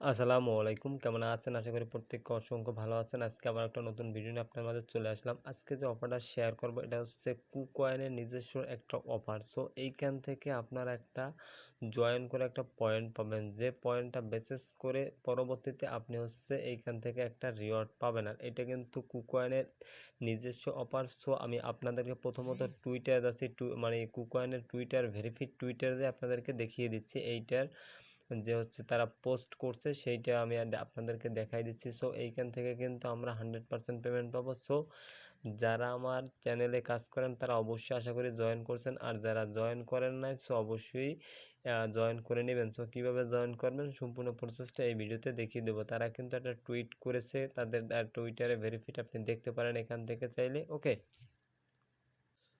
আসসালামু আলাইকুম। কেমন আছেন? আশা করি প্রত্যেককে অসংখ্য ভালো আছেন। আজকে আবার একটা নতুন ভিডিও নিয়ে আপনার মাঝে চলে আসলাম। আজকে যে অফারটা শেয়ার করব, এটা হচ্ছে কুকয়েনের নিজস্ব একটা অফার সো এইখান থেকে আপনারা একটা জয়েন করে একটা পয়েন্ট পাবেন। যে পয়েন্টটা বেসিস করে পরবর্তীতে আপনি হচ্ছে এইখান থেকে একটা রিওয়ার্ড পাবেন। আর এটা কিন্তু কুকয়েনের নিজস্ব অফার সো আমি আপনাদেরকে প্রথমত টুইটার আছে মানে কুকয়েনের টুইটার ভেরিফিড টুইটার দিয়ে আপনাদেরকে দেখিয়ে দিচ্ছি। এইটার যে হচ্ছে তারা পোস্ট করছে সেইটা আমি আপনাদেরকে দেখাই দিচ্ছি। সো এইখান থেকে কিন্তু আমরা হান্ড্রেড পারসেন্ট পেমেন্ট পাবো। সো যারা আমার চ্যানেলে কাজ করেন, তারা অবশ্যই আশা করি জয়েন করছেন। আর যারা জয়েন করেন নাই সো অবশ্যই জয়েন করে নেবেন। সো কীভাবে জয়েন করবেন, সম্পূর্ণ প্রসেসটা এই ভিডিওতে দেখিয়ে দেবো। তারা কিন্তু একটা টুইট করেছে, তাদের টুইটারে ভেরিফিট আপনি দেখতে পারেন এখান থেকে চাইলে। ওকে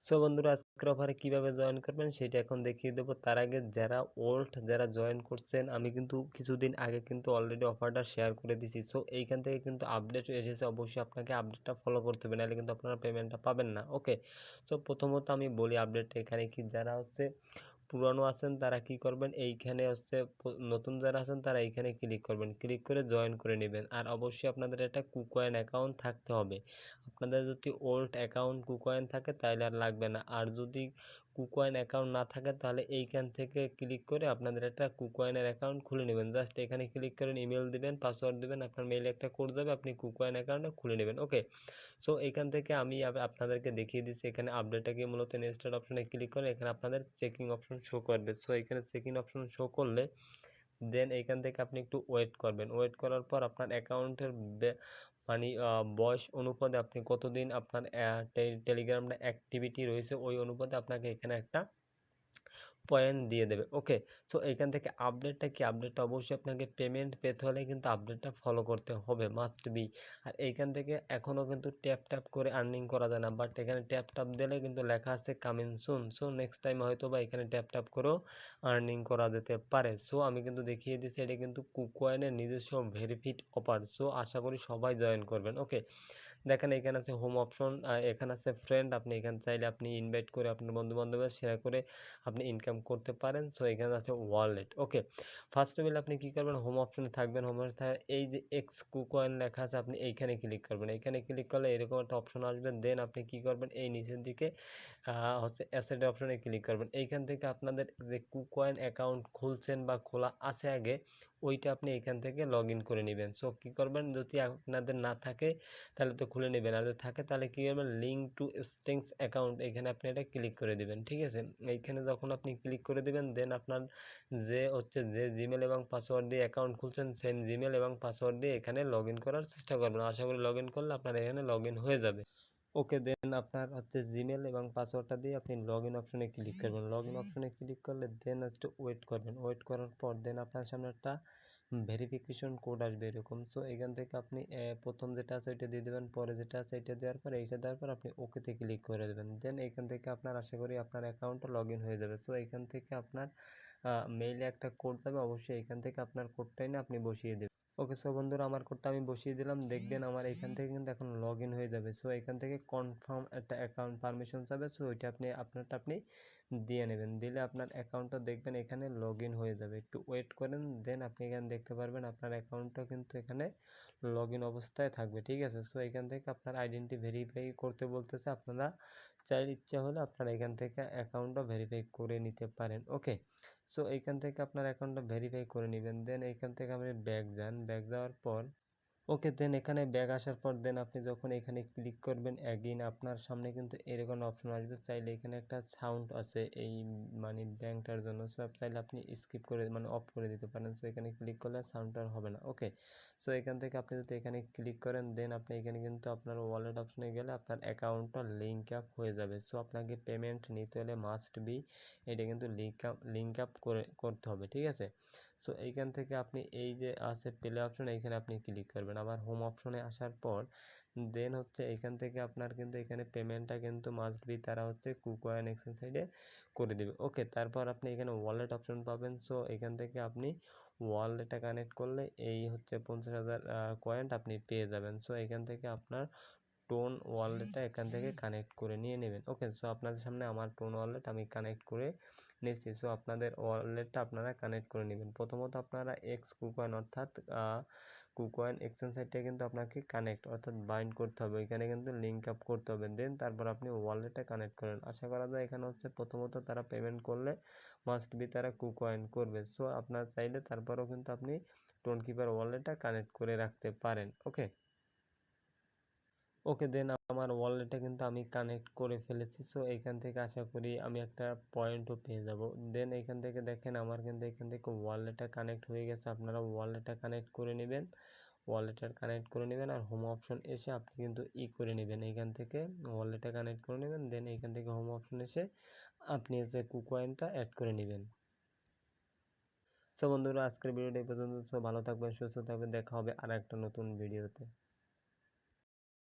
সো বন্ধুরা, আজকের অফারে কীভাবে জয়েন করবেন সেটা এখন দেখিয়ে দেবো। তার আগে যারা ওল্ড যারা জয়েন করছেন, আমি কিন্তু কিছুদিন আগে কিন্তু অলরেডি অফারটা শেয়ার করে দিছি সো এইখান থেকে কিন্তু আপডেট এসেছে, অবশ্যই আপনাকে আপডেটটা ফলো করতে হবে, নাহলে কিন্তু আপনারা পেমেন্টটা পাবেন না ওকে সো প্রথমত আমি বলি আপডেটটা এখানে কি, যারা হচ্ছে পুরনো আছেন, তারা কি করবেন? এইখানে হচ্ছে নতুন যারা আছেন, তারা এইখানে ক্লিক করবেন। ক্লিক করে জয়েন করে নেবেন। আর অবশ্যই আপনাদের একটা কুকয়েন অ্যাকাউন্ট থাকতে হবে। আপনাদের যদি ওল্ড অ্যাকাউন্ট কুকয়েন থাকে তাহলে আর লাগবে না। আর যদি কুকয়েন অ্যাকাউন্ট না থাকে, তাহলে এইখান থেকে ক্লিক করে আপনাদের একটা কুকয়েনের অ্যাকাউন্ট খুলে নেবেন। জাস্ট এখানে ক্লিক করেন ইমেল দিবেন পাসওয়ার্ড দেবেন, আপনার মেইলে একটা কোড যাবে, আপনি কুকয়েন অ্যাকাউন্টটা খুলে নেবেন। ওকে সো এখান থেকে আমি আপনাদেরকে দেখিয়ে দিচ্ছি, এখানে আপডেটটাকে মূলত নেক্সট অপশনে ক্লিক করে, এখানে আপনাদের চেকিং অপশন শো করবে। সো এখানে চেকিং অপশন শো করলে দেন এখান থেকে আপনি একটু ওয়েট করবেন। ওয়েট করার পর আপনার অ্যাকাউন্টের মানে বয়স অনুপাতে আপনি কতদিন আপনার টেলিগ্রামটা অ্যাক্টিভিটি রয়েছে, ওই অনুপাতে আপনাকে এখানে একটা পয়েন্ট দিয়ে দেবে। ওকে সো এখান থেকে আপডেটটা কি? আপডেটটা অবশ্যই আপনাকে পেমেন্ট পেতে হলে কিন্তু আপডেটটা ফলো করতে হবে মাস্ট বি আর এইখান থেকে এখনও কিন্তু ট্যাপ ট্যাপ করে আর্নিং করা যায় না। বাট এখানে ট্যাপ ট্যাপ দিলে কিন্তু লেখা আছে coming soon so next time হয়তো বা এখানে ট্যাপ ট্যাপ করেও আর্নিং করা যেতে পারে। সো আমি কিন্তু দেখিয়ে দিচ্ছি এটা কিন্তু কুকয়েনের নিজস্ব ভেরিফিড অফার সো আশা করি সবাই জয়েন করবেন। ওকে দেখেন এখানে আছে হোম অপশন এখানে আছে ফ্রেন্ড আপনি এখানে চাইলে আপনি ইনভাইট করে আপনার বন্ধু বান্ধবের শেয়ার করে আপনি ইনকাম করতে পারেন। সো এখানে আছে wallet okay first of all আপনি কী করবেন? হোম অপশনে থাকবেন। হোম অপশনে এই যে এক্স কুকয়েন লেখা আছে, আপনি এইখানে ক্লিক করবেন। এখানে ক্লিক করলে এরকম একটা অপশন আসবে। দেন আপনি কি করবেন? এই নিচের দিকে হচ্ছে অ্যাসেট অপশনে ক্লিক করবেন। এইখান থেকে আপনাদের যে কুকয়েন অ্যাকাউন্ট খুলছেন বা খোলা আছে আগে ওইটা আপনি এখান থেকে লগ ইন করে নেবেন। সো কী করবেন? যদি আপনাদের না থাকে, তাহলে তো খুলে নেবেন। আর যদি থাকে, তাহলে কী করবেন? লিঙ্ক টু স্টিংস অ্যাকাউন্ট এখানে আপনি এটা ক্লিক করে দেবেন, ঠিক আছে? এইখানে যখন আপনি ক্লিক করে দেবেন দেন আপনার যে হচ্ছে যে জিমেল এবং পাসওয়ার্ড দিয়ে অ্যাকাউন্ট খুলছেন সেম জিমেল এবং পাসওয়ার্ড দিয়ে এখানে লগ ইন করার চেষ্টা করবেন। আশা করি লগ ইন করলে আপনার এখানে লগ ইন হয়ে যাবে। ওকে দেন আপনার হচ্ছে জিমেল এবং পাসওয়ার্ডটা দিয়ে আপনি লগ ইন অপশনে ক্লিক করবেন। লগ ইন অপশনে ক্লিক করলে দেন একটু ওয়েট করবেন। ওয়েট করার পর দেন আপনার সামনে একটা ভেরিফিকেশন কোড আসবে এরকম। সো এখান থেকে আপনি প্রথম যেটা আছে ওইটা দিয়ে দেবেন, পরে যেটা আছে এটা দেওয়ার পর এইটা দেওয়ার পর আপনি ওকেতে ক্লিক করে দেবেন। দেন এখান থেকে আপনার, আশা করি আপনার অ্যাকাউন্টটা লগ ইন হয়ে যাবে। সো এখান থেকে আপনার মেইলে একটা কোড যাবে অবশ্যই এখান থেকে আপনার কোডটাই না আপনি বসিয়ে দেবেন। ওকে সো বন্ধুরা, আমার কোডটা আমি বসিয়ে দিলাম। দেখবেন আমার এখান থেকে কিন্তু এখন লগ হয়ে যাবে। সো এখান থেকে কনফার্ম একটা অ্যাকাউন্ট পারমিশন যাবে সো ওইটা আপনি, আপনারটা আপনি দিয়ে নেবেন। দিলে আপনার অ্যাকাউন্টটা দেখবেন এখানে লগ হয়ে যাবে। একটু ওয়েট করেন দেন আপনি এখানে দেখতে পারবেন আপনার অ্যাকাউন্টটা কিন্তু এখানে লগ অবস্থায় থাকবে। ঠিক আছে? সো এখান থেকে আপনার আইডেন্টি ভেরিফাই করতে বলতেছে। আপনারা চাইলে ইচ্ছা হলে আপনারা এখান থেকে অ্যাকাউন্টটা ভেরিফাই করে নিতে পারেন। ওকে সো এইখান থেকে আপনার অ্যাকাউন্টটা ভেরিফাই করে নেবেন। দেন এইখান থেকে আপনি ব্যাক যান। ব্যাক যাওয়ার পর ওকে দেন এখানে ব্যাগ আসার পর দেন আপনি যখন এখানে ক্লিক করবেন অ্যাগেন আপনার সামনে কিন্তু এরকম অপশন আসবে। চাইলে এখানে একটা সাউন্ড আছে এই মানে ব্যাংকটার জন্য। সব চাইলে আপনি স্কিপ করে মানে অফ করে দিতে পারেন। সো এখানে ক্লিক করলে সাউন্ডটা হবে না। ওকে, সো এখান থেকে আপনি যদি এখানে ক্লিক করেন দেন আপনি এখানে কিন্তু আপনার ওয়ালেট অপশনে গেলে আপনার অ্যাকাউন্টটা লিঙ্ক আপ হয়ে যাবে। সো আপনাকে পেমেন্ট নিতে হলে মাস্ট বি এটা কিন্তু লিঙ্ক আপ লিঙ্ক আপ করে করতে হবে, ঠিক আছে? সো এইখান থেকে আপনি এই যে আছে প্লে অপশন এইখানে আপনি ক্লিক করবেন। আবার হোম অপশনে আসার পর দেন হচ্ছে এখান থেকে আপনার কিন্তু এখানে পেমেন্টটা কিন্তু মাস্ট বি তারা হচ্ছে কুকয়েন এক্সচেঞ্জ সাইডে করে দেবে। ওকে তারপর আপনি এখানে ওয়ালেট অপশন পাবেন। সো এখান থেকে আপনি ওয়ালেটটা কানেক্ট করলে এই হচ্ছে পঞ্চাশ হাজার কয়েন্ট আপনি পেয়ে যাবেন। সো এখান থেকে আপনার টোন ওয়ালেটটা এখান থেকে কানেক্ট করে নিয়ে নেবেন। ওকে সো আপনাদের সামনে আমার টোন ওয়ালেট আমি কানেক্ট করে নিচ্ছি সো আপনাদের ওয়ালেটটা আপনারা কানেক্ট করে নেবেন। প্রথমত আপনারা এক্স কুকয়েন অর্থাৎ কুকয়েন এক্সচেঞ্জ সাইটটা কিন্তু আপনাকে কানেক্ট অর্থাৎ বাইন্ড করতে হবে। এখানে কিন্তু লিঙ্ক আপ করতে হবে। দেন তারপর আপনি ওয়ালেটটা কানেক্ট করেন। আশা করা যায় এখানে হচ্ছে প্রথমত তারা পেমেন্ট করলে মাস্ট বি তারা কুকয়েন করবে। সো আপনার চাইলে তারপরেও কিন্তু আপনি টোন কিপার ওয়ালেটটা কানেক্ট করে রাখতে পারেন। ওকে ওকে দেন আমার ওয়ালেটে কিন্তু আমি কানেক্ট করে ফেলেছি। সো এখান থেকে আশা করি আমি একটা পয়েন্টও পেয়ে যাব। দেন এখান থেকে দেখেন আমার কিন্তু এখান থেকে ওয়ালেটটা কানেক্ট হয়ে গেছে। আপনারা ওয়ালেটটা কানেক্ট করে নেবেন। ওয়ালেটটা কানেক্ট করে নেবেন আর হোম অপশন এসে আপনি কিন্তু ই করে নেবেন। এখান থেকে ওয়ালেটটা কানেক্ট করে নেবেন। দেন এখান থেকে হোম অপশন এসে আপনি এসে কুকয়েনটা অ্যাড করে নেবেন। সো বন্ধুরা, আজকের ভিডিওটা পর্যন্ত। সো ভালো থাকবেন, সুস্থ থাকবেন। দেখা হবে আর একটা নতুন ভিডিওতে